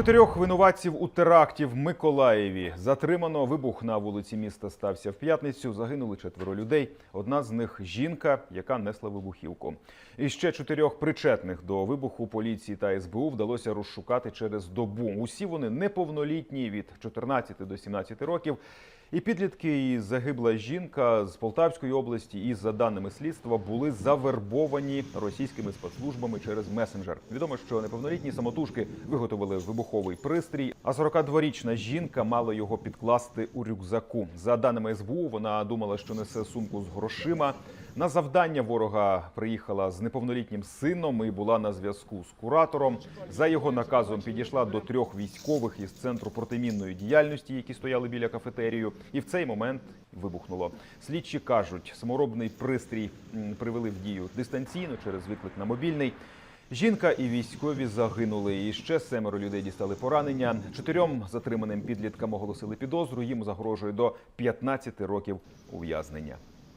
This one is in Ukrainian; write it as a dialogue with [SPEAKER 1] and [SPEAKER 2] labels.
[SPEAKER 1] Чотирьох винуватців у теракті в Миколаєві затримано. Вибух на вулиці міста стався в п'ятницю. Загинули четверо людей. Одна з них жінка, яка несла вибухівку. І ще чотирьох причетних до вибуху поліції та СБУ вдалося розшукати через добу. Усі вони неповнолітні від 14 до 17 років. І підлітки, і загибла жінка з Полтавської області, і за даними слідства, були завербовані російськими спецслужбами через месенджер. Відомо, що неповнолітні самотужки виготовили вибуховий пристрій, а 42-річна жінка мала його підкласти у рюкзаку. За даними СБУ, вона думала, що несе сумку з грошима. На завдання ворога приїхала з неповнолітнім сином і була на зв'язку з куратором. За його наказом підійшла до трьох військових із центру протимінної діяльності, які стояли біля кафетерію, і в цей момент вибухнуло. Слідчі кажуть, саморобний пристрій привели в дію дистанційно через виклик на мобільний. Жінка і військові загинули. І ще семеро людей дістали поранення. Чотирьом затриманим підліткам оголосили підозру. Їм загрожує до 15 років ув'язнення.